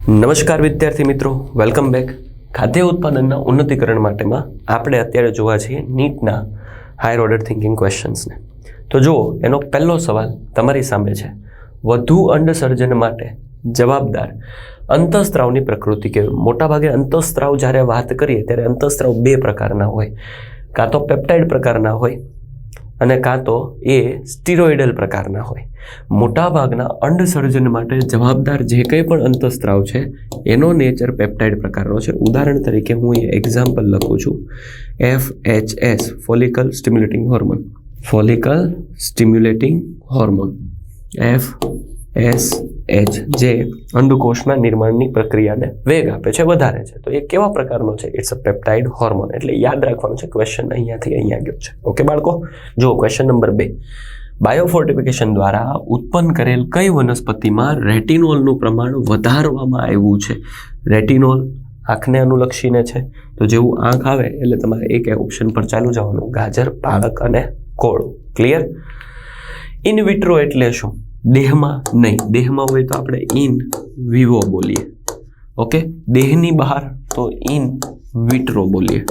નમસ્કાર વિદ્યાર્થી મિત્રો વેલકમ બેક ખાદ્ય ઉત્પાદનના ઉન્નતીકરણ માટેમાં આપણે અત્યારે જોવા છીએ નીટના હાયર ઓર્ડર થિંકિંગ ક્વેશ્ચન્સને તો જુઓ, એનો પહેલો સવાલ તમારી સામે છે. વધુ અંડસર્જન માટે જવાબદાર અંતઃસ્ત્રાવની પ્રકૃતિ કે મોટાભાગે અંતઃસ્ત્રાવ જ્યારે વાત કરીએ, ત્યારે અંતઃસ્ત્રાવ બે પ્રકારના હોય. કાં તો પેપ્ટાઇડ પ્રકારના હોય અને કાં તો એ સ્ટીરોઇડલ પ્રકારના હોય. મોટાભાગના અંડ સર્જન માટે જવાબદાર જે કંઈ પણ અંતઃસ્ત્રાવ છે, એનો નેચર પેપ્ટાઇડ પ્રકારનો છે. ઉદાહરણ તરીકે હું એ એક્ઝામ્પલ લખું છું. F H S follicle stimulating hormone follicle stimulating hormone F S H જે અંડકોષના નિર્માણની પ્રક્રિયાને વેગ આપે છે, વધારે છે. તો એ કેવા પ્રકારનો છે? ઇટ્સ અ પેપ્ટાઇડ હોર્મોન એટલે યાદ રાખવાનું છે ક્વેશ્ચન અહીંયાથી અહીંયા ગયો છે. ઓકે બાળકો? જો ક્વેશ્ચન નંબર બે. બાયોફોર્ટિફિકેશન દ્વારા ઉત્પન્ન કરેલ કઈ વનસ્પતિમાં રેટિનોલનું પ્રમાણ વધારવામાં આવ્યું છે? રેટિનોલ આંખને અનુલક્ષીને છે. તો જેવું આંખ આવે, એટલે તમારે એક ઓપ્શન પર ચાલુ જવાનું. ગાજર, પાલક અને કોળું. ક્લિયર ઇન વિટ્રો એટલે શું? દેહમાં નહીં, દેહમાં હોય તો આપણે ઇન વિવો બોલીએ. ઓકે દેહની બહાર તો ઇન વિટ્રો બોલીએ.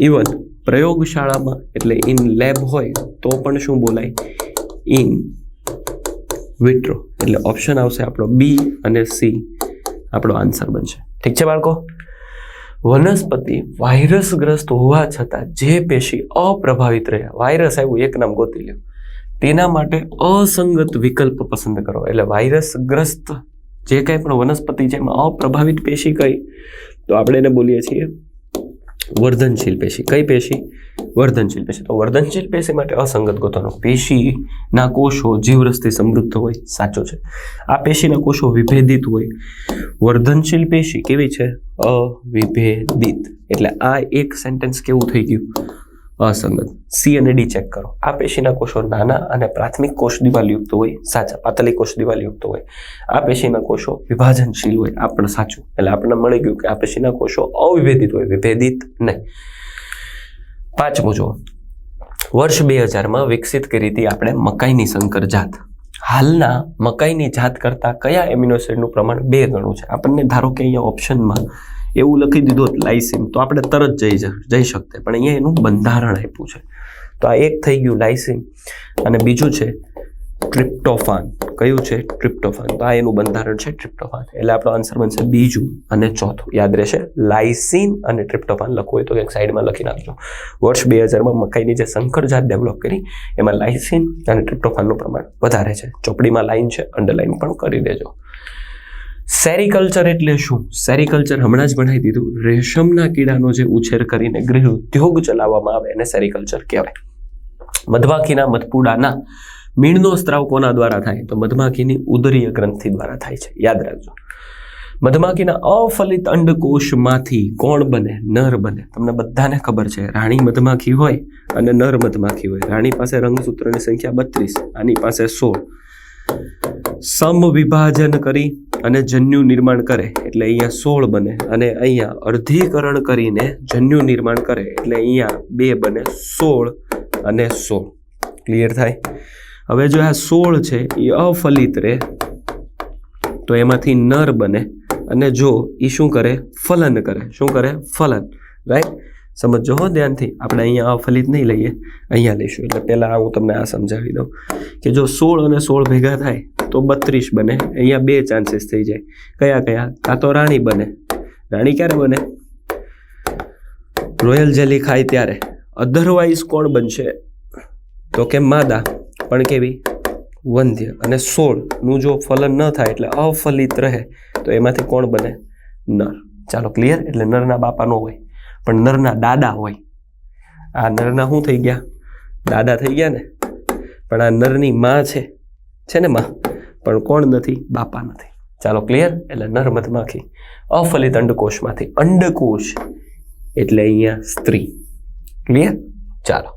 ઇવન પ્રયોગશાળામાં, એટલે ઇન લેબ હોય, તો પણ શું બોલાય? ઇન વિટ્રો એટલે ઓપ્શન આવશે આપણો બી અને સી આપણો આન્સર બનશે. ઠીક છે બાળકો? વનસ્પતિ વાયરસગ્રસ્ત હોવા છતાં જે પેશી અપ્રભાવિત રહ્યા વાયરસ આવ્યું, એક નામ ગોતી લ્યો. તેના માટે અસંગત વિકલ્પ પસંદ કરો. એટલે વાયરસગ્રસ્ત જે કંઈ પણ વનસ્પતિ છે એમાં અપ્રભાવિત પેશી કઈ? તો આપણે એને બોલીએ છીએ વર્ધનશીલ પેશી. કઈ પેશી? વર્ધનશીલ પેશી. તો વર્ધનશીલ પેશી માટે અસંગત ગોતવાનો. પેશીના કોષો જીવરસથી સમૃદ્ધ હોય. સાચો છે. આ પેશીના કોષો વિભેદિત હોય. વર્ધનશીલ પેશી કેવી છે? અવિભેદિત. એટલે આ એક સેન્ટેન્સ કેવું થઈ ગયું? અસંગત. સી અને ડી ચેક કરો. આ પેશીના કોષો નાના અને પ્રાથમિક કોષ દિવાલયુક્ત હોય, સાચા પાતળી કોષ દિવાલયુક્ત હોય. આ પેશીના કોષો વિભાજનશીલ હોય. આ પણ સાચું. એટલે આપણને મળી ગયું કે આ પેશીના કોષો અવિભેદિત હોય. વિભેદિત નહીં. પાંચમું જુઓ. વર્ષ બે હજારમાં વિકસિત કરી હતી આપણે મકાઈની સંકર જાત. હાલના મકાઈની જાત કરતાં કયા એમિનોસિડનું પ્રમાણ બે ગણું છે? આપણને ધારો કે અહીંયા ઓપ્શનમાં એવું લખી દીધું હોત તો આપણે તરત જઈ જઈ શકતે પણ અહીંયા એનું બંધારણ આપ્યું છે. તો આ એક થઈ ગયું લાઇસિન અને બીજું છે ટ્રિપ્ટોફાન કયું છે? ટ્રિપ્ટોફાન તો આ એનું બંધારણ છે ટ્રિપ્ટોફાન એટલે આપણો આન્સર બનશે બીજું અને ચોથું. યાદ રહેશે? લાઇસિન અને ટ્રિપ્ટોફાન લખવું હોય તો એક સાઈડમાં લખી નાખજો. વર્ષ બે હજારમાં મકાઈની જે સંકર જાત ડેવલપ કરી, એમાં લાઇસિન અને ટ્રિપ્ટોફાનનું પ્રમાણ વધારે છે. ચોપડીમાં લાઇન છે અંડરલાઇન પણ કરી દેજો. સેરિકલ્ચર એટલે શું? સેરિકલ્ચર હમણાં જ ભણાવી દીધું. રેશમના કીડાનો જે ઉછેર કરીને ગૃહ ઉદ્યોગ ચલાવવામાં આવે એને સેરિકલ્ચર કહેવાય. મધમાખીના મધપુડાના મીણનો સ્ત્રાવ કોના દ્વારા થાય? તો મધમાખીની ઉદરીય ગ્રંથિ દ્વારા થાય છે. યાદ રાખજો. મધમાખીના અફલિત અંડકોષમાંથી કોણ બને? નર બને. તમને બધાને ખબર છે, રાણી મધમાખી હોય અને નર મધમાખી હોય. રાણી પાસે રંગસૂત્રની સંખ્યા બત્રીસ, આની પાસે સોળ. સમવિભાજન કરી અને જન્યુ નિર્માણ કરે, એટલે અહીંયા સોળ બને અને અહીંયા અર્ધીકરણ કરીને જન્યુ નિર્માણ કરે, એટલે અહીંયા બે બને સોળ અને સોળ. ક્લિયર થાય? હવે જો આ સોળ છે, એ અફલિત રહે, તો એમાંથી નર બને અને જો એ શું કરે? ફલન કરે. શું કરે? ફલન. રાઈટ સમજો હો ધ્યાનથી. આપણે અહીંયા અફલિત નહીં લઈએ. અહીંયા લઈશું. એટલે પહેલાં હું તમને આ સમજાવી દઉં કે જો સોળ અને સોળ ભેગા થાય તો બત્રીસ બને. અહીંયા બે ચાન્સીસ થઈ જાય. કયા કયા? કાં તો રાણી બને. રાણી ક્યારે બને? રોયલ જેલી ખાય ત્યારે. અધરવાઇઝ કોણ બનશે? તો કે માદા. પણ કેવી? વંધ્ય. અને સોળનું જો ફલન ન થાય એટલે અફલિત રહે, તો એમાંથી કોણ બને? નર. ચાલો ક્લિયર એટલે નરના બાપા ન હોય. પણ નરના દાદા હોય. આ નરના શું થઈ ગયા? દાદા થઈ ગયા ને? પણ આ નરની માં છે. છે ને માં? પણ કોણ નથી? બાપા નથી. ચાલો ક્લિયર એટલે નર મધમાખી અફલિત અંડકોષમાંથી અંડકોષ એટલે અહીંયા સ્ત્રી. ક્લિયર ચાલો.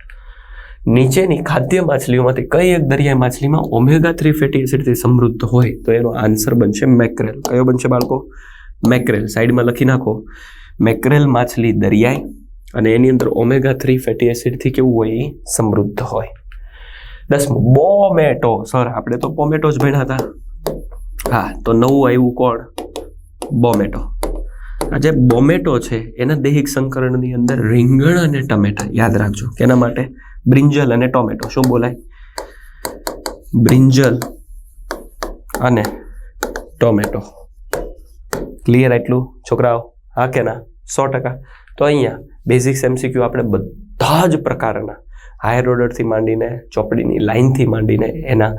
નીચેની ખાદ્ય માછલીઓમાંથી કઈ એક દરિયાઈ માછલીમાં ઓમેગા થ્રી ફેટી એસિડથી સમૃદ્ધ હોય તો એનો આન્સર બનશે મેક્રેલ કયો બનશે બાળકો? મેક્રેલ સાઈડમાં લખી નાખો. મેક્રેલ માછલી દરિયાઈ અને એની અંદર ઓમેગા થ્રી ફેટી એસિડથી કેવું હોય એ સમૃદ્ધ હોય. દસમું બોમેટો, સર, આપણે તો પોમેટો જ ભણ્યા હતા. હા, તો નવું આવ્યું કોણ? બોમેટો. આ જે બોમેટો છે, એના દૈહિક સંકરણની અંદર રીંગણ અને ટમેટા, યાદ રાખજો. કેના માટે? બ્રિંજલ અને ટોમેટો. શું બોલાય? બ્રિંજલ અને ટોમેટો. ક્લિયર એટલું? છોકરાઓ? હા કે ના? સો ટકા. તો અહીંયા બેઝિક્સ એમસીક્યુ આપણે બધા જ પ્રકારના હાયર ઓર્ડરથી માંડીને, ચોપડીની લાઇનથી માંડીને, એના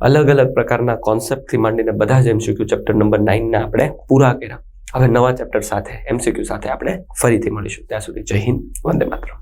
અલગ અલગ પ્રકારના કોન્સેપ્ટથી માંડીને બધા જ એમસીક્યુ ચેપ્ટર નંબર નાઇનના આપણે પૂરા કર્યા. હવે નવા ચેપ્ટર સાથે એમસીક્યુ સાથે આપણે ફરીથી મળીશું. ત્યાં સુધી જય હિન્દ. વંદે માતરમ.